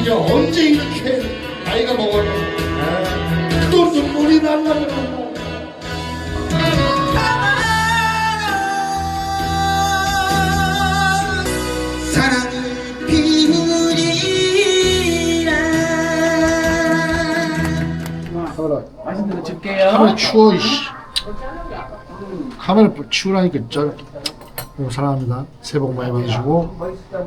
이제 언제 이렇게 나이가 먹어요? 아, 또 눈물이 피우리라 카메라, 맛있는 대로 줄게요. 카메라 추워, 이씨. 카메라 치우라니까, 저. 여러분 사랑합니다. 새해 복 많이 받으시고,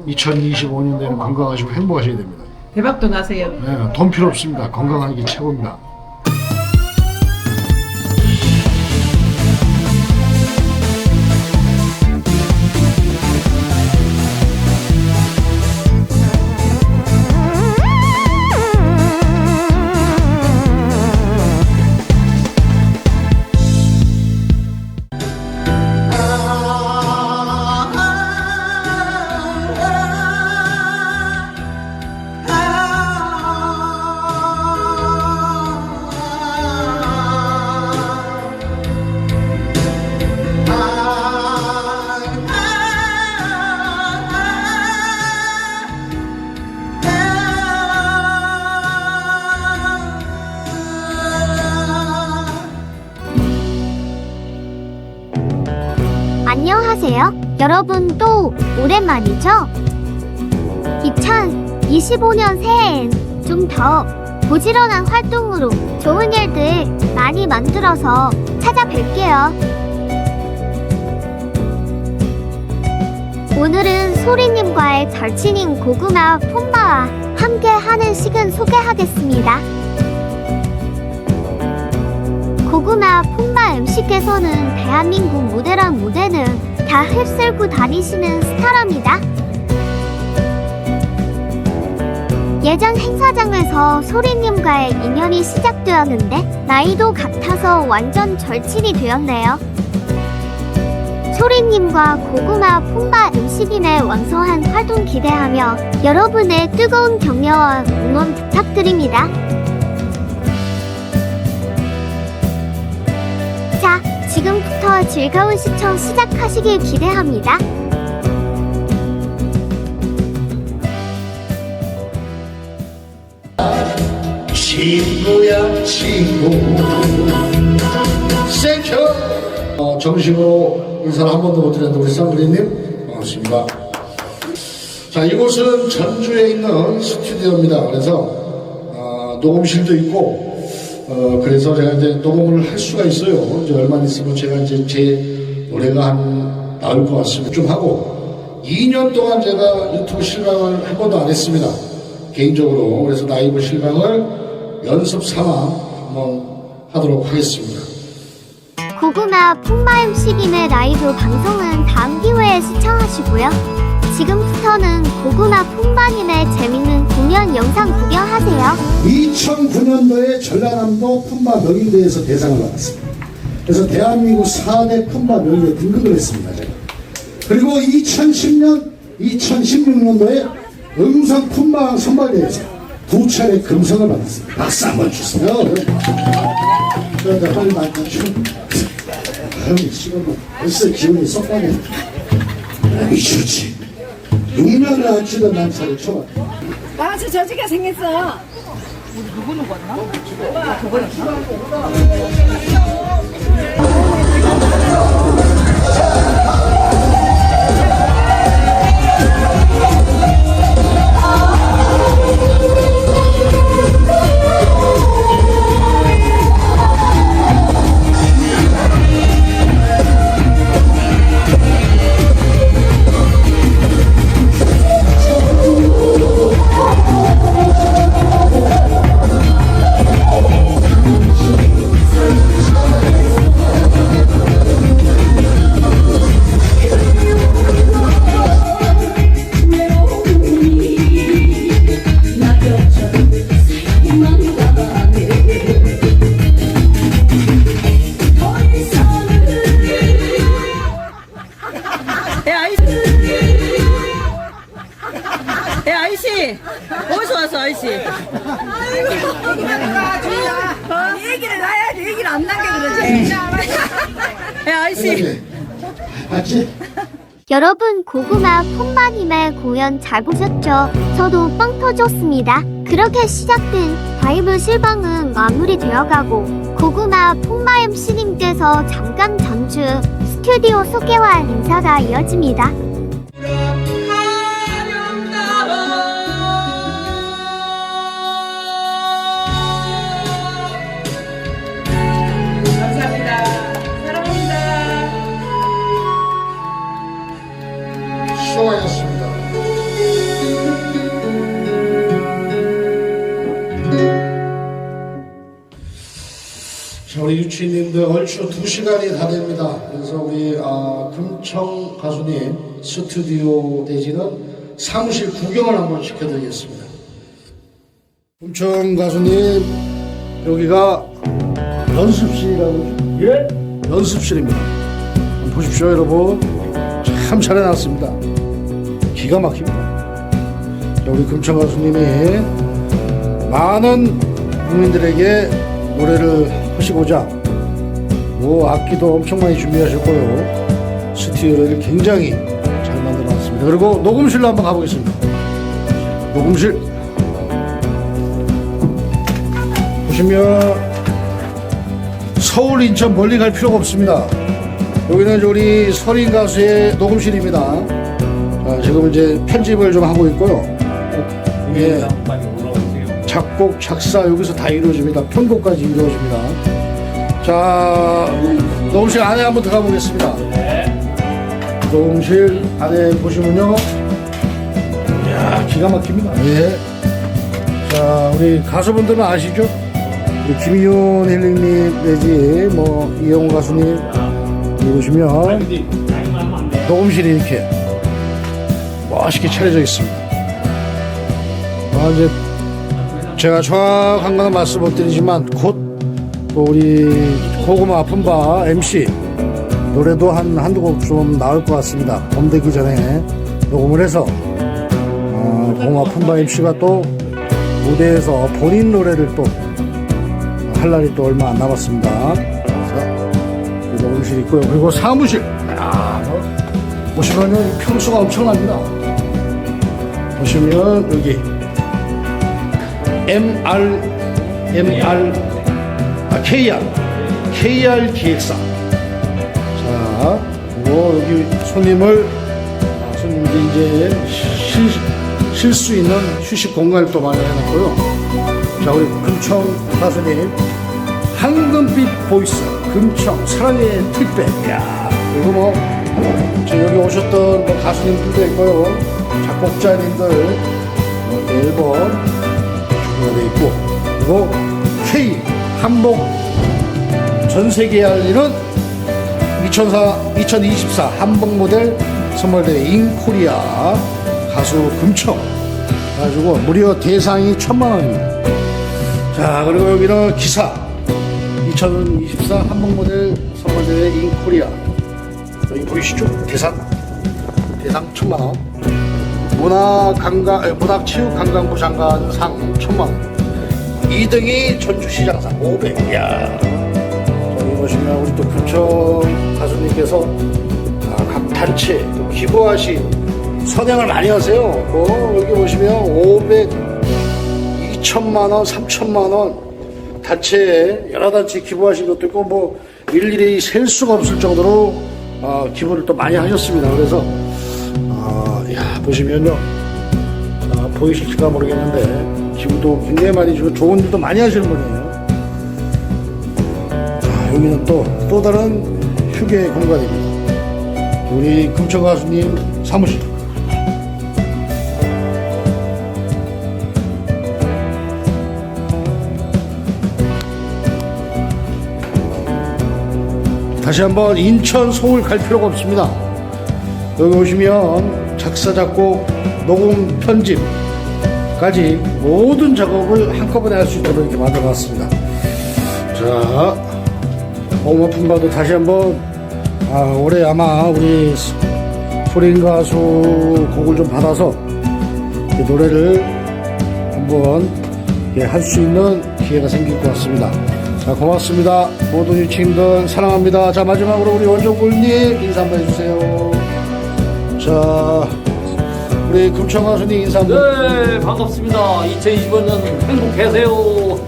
2025년도에는 건강하시고 행복하셔야 됩니다. 대박도 나세요. 네, 돈 필요 없습니다. 건강한 게 최고입니다. 여러분 또 오랜만이죠? 2025년 새해엔 좀 더 부지런한 활동으로 좋은 일들 많이 만들어서 찾아뵐게요. 오늘은 소리님과의 절친인 고구마 품바와 함께 하는 식은 소개하겠습니다. 고구마 품바 음식에서는 대한민국 무대란 무대는 다 휩쓸고 다니시는 스타랍니다. 예전 행사장에서 소리님과의 인연이 시작되었는데 나이도 같아서 완전 절친이 되었네요. 소리님과 고구마 품바 음식인의 왕성한 활동 기대하며 여러분의 뜨거운 격려와 응원 부탁드립니다. 지금부터 즐거운 시청 시작하시길 기대합니다. 친구야 친구 생겨 어, 정식으로 인사를 한 번도 못 드렸는데 우리 쌍그리님 반갑습니다. 자 이곳은 전주에 있는 스튜디오입니다. 그래서 어, 녹음실도 있고 어, 그래서 제가 이제 녹음을 할 수가 있어요 이제 얼마 있으면 제가 이제 제 노래가 한 나올 것 같습니다 좀 하고 2년 동안 제가 유튜브 실강을 한 번도 안 했습니다 개인적으로 그래서 라이브 실강을 연습 삼아 한번 하도록 하겠습니다. 고구마 푼마 음식인의 라이브 방송은 다음 기회에 시청하시고요. 지금부터는 고구마 푼바님의 재밌는 공연 영상 구경하세요. 2009년도에 전라남도 품바 명인대에서 대상을 받았습니다. 그래서 대한민국 4대 품바 명인대 등극을 했습니다. 제가. 그리고 2010년, 2016년도에 음성 품바왕 선발대회에서 두 차례 금성을 받았습니다. 박수 한번 주세요. 그러니까 빨리 만나죠. 아유, 지금 뭐 벌써 기분이 쏙. 아이, 좋지. 6년을 안 치던 남사를 쳐봤 나한테 저지가 생겼어. 야 아이씨. 맞지? 여러분 고구마 폰바님의 공연 잘 보셨죠? 저도 빵 터졌습니다. 그렇게 시작된 바이블 실방은 마무리되어가고 고구마 폰바 MC님께서 잠깐 전주 스튜디오 소개와 인사가 이어집니다. 얼추 두 시간이 다 됩니다. 그래서 우리 아, 금청 가수님 스튜디오 내지는 사무실 구경을 한번 시켜드리겠습니다. 금청 가수님 여기가 연습실이라고 예? 연습실입니다. 보십시오, 여러분. 참 잘해놨습니다. 기가 막힙니다. 자, 우리 금청 가수님이 많은 국민들에게 노래를 하시고자 뭐 악기도 엄청 많이 준비하셨고요. 스튜디오를 굉장히 잘 만들어 놨습니다. 그리고 녹음실로 한번 가보겠습니다. 녹음실 보시면 서울, 인천 멀리 갈 필요가 없습니다. 여기는 우리 서린 가수의 녹음실입니다. 자, 지금 이제 편집을 좀 하고 있고요. 예. 작곡, 작사 여기서 다 이루어집니다. 편곡까지 이루어집니다. 자, 녹음실 안에 한번 들어가 보겠습니다. 녹음실 안에 보시면요. 이야, 기가 막힙니다. 예. 자, 우리 가수분들은 아시죠? 우리 김윤 힐링님 내지 뭐 이영호 가수님 보시면 녹음실이 이렇게 멋있게 차려져 있습니다. 아, 이제 제가 정확한 건 말씀 못 드리지만 곧 또 우리 고구마 아픈 바 MC 노래도 한 한두 곡 좀 나올 것 같습니다. 봄 되기 전에 녹음을 해서 어, 고구마 아픈 바 MC가 또 무대에서 본인 노래를 또 할 날이 또 얼마 안 남았습니다. 그래서 이 녹음실 있고요. 그리고 사무실. 야, 뭐, 보시면요 이 평수가 엄청납니다. 보시면 여기 MR MR 아, KR KR 기획사. 자, 그리고 여기 손님을 아, 손님들이 이제 쉴 수 있는 휴식 공간을 또 많이 해놨고요. 자, 우리 금청 가수님. 황금빛 보이스 금청 사랑의 택배 야 그리고 뭐저 여기 오셨던 뭐 가수님들도 있고요. 작곡자님들 뭐 앨범 준비가 돼 있고. 그리고 K 한복 전 세계에 알리는 2004, 2024 한복 모델 선물대회 인코리아 가수 금청. 가지고 무려 대상이 천만 원입니다. 자 그리고 여기는 기사. 2024 한복 모델 선물대회 인 코리아. 여기 보이시죠? 대상. 대상 천만 원. 문화 관광 아니, 문학 체육 관광부 장관 상 천만 원 2등이 전주시장상 500. 이야 여기 보시면 우리 또 금청 가수님께서 아, 각 단체 또 기부하신 선행을 많이 하세요. 뭐 여기 보시면 500 2천만 원, 3천만 원 단체에 여러 단체 기부하신 것도 있고 뭐 일일이 셀 수가 없을 정도로 어, 기부를 또 많이 하셨습니다. 그래서 어, 야 보시면요 아, 보이실지가 모르겠는데 기부도 굉장히 많이 주고 좋은 일도 많이 하시는 분이에요. 자, 여기는 또 또 다른 휴게 공간입니다. 우리 금청 가수님 사무실. 다시 한번 인천, 서울 갈 필요가 없습니다. 여기 오시면 작사, 작곡, 녹음, 편집 까지 모든 작업을 한꺼번에 할 수 있도록 이렇게 만들어 놨습니다. 자, 고마 품바도 다시 한번 아, 올해 아마 우리 소린 가수 곡을 좀 받아서 이 노래를 한번 할수 있는 기회가 생길 것 같습니다. 자, 고맙습니다. 모든 유치인들 사랑합니다. 자, 마지막으로 우리 원종골님 인사 한번 해주세요. 자, 우리 금청 가수님 인사 한번. 네, 반갑습니다. 2025년 행복하세요.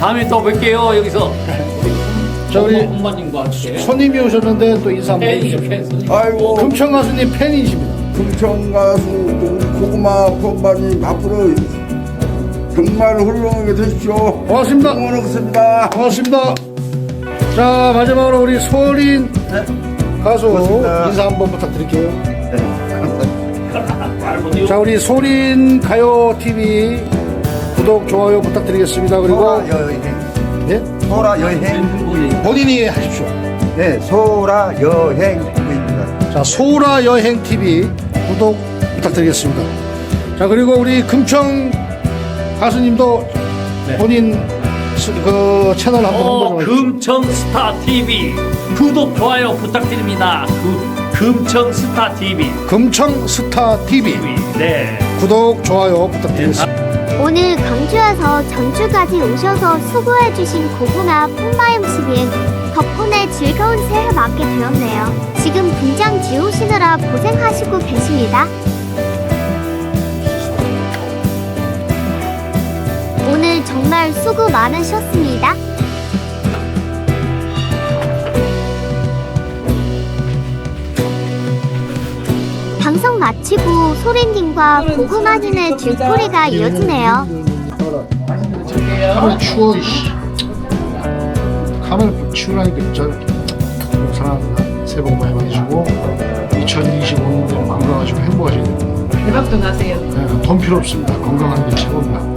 다음에 또 뵐게요, 여기서. 자, 우리 엄마님과 함께. 손님이 오셨는데 또 인사 한번 팬이죠, 해주시죠. 팬. 아이고 금청 가수님 팬이십니다. 금청 가수 고구마 폰바님 앞으로 정말 훌륭하게 되십시오. 고맙습니다. 응원하겠습니다. 반갑습니다. 자, 마지막으로 우리 소린 가수 고맙습니다. 인사 한번 부탁드릴게요. 자, 우리 소린 가요 TV 구독, 좋아요 부탁드리겠습니다. 그리고 소라 여행 네? 소라 여행 본인이 하십시오. 네 소라 여행입니다 자, 소라 여행 TV 구독 부탁드리겠습니다. 자, 그리고 우리 금청 가수님도 본인 스- 그 채널 한번 어, 홍보 좀 해주세요. 금청 스타 TV. 구독, 좋아요 부탁드립니다. 그, 금청 스타 TV. 금청 스타 TV 네. 구독, 좋아요 부탁드리겠습니다. 오늘 광주에서 전주까지 오셔서 수고해주신 고구마 푼바 MC님 덕분에 즐거운 새해 맞게 되었네요. 지금 분장 지우시느라 고생하시고 계십니다. 정말 수고 많으셨습니다. 방송 마치고 소리님과 고구마님의 줄거리가 이어지네요. 카메라 추워 이씨 카메라 치우라니까 진짜 사랑합니다 새해 복 많이 받으시고 2025년 건강하시고 행복하시고 대박도 나세요. 네, 돈 필요 없습니다 건강한 게 최고입니다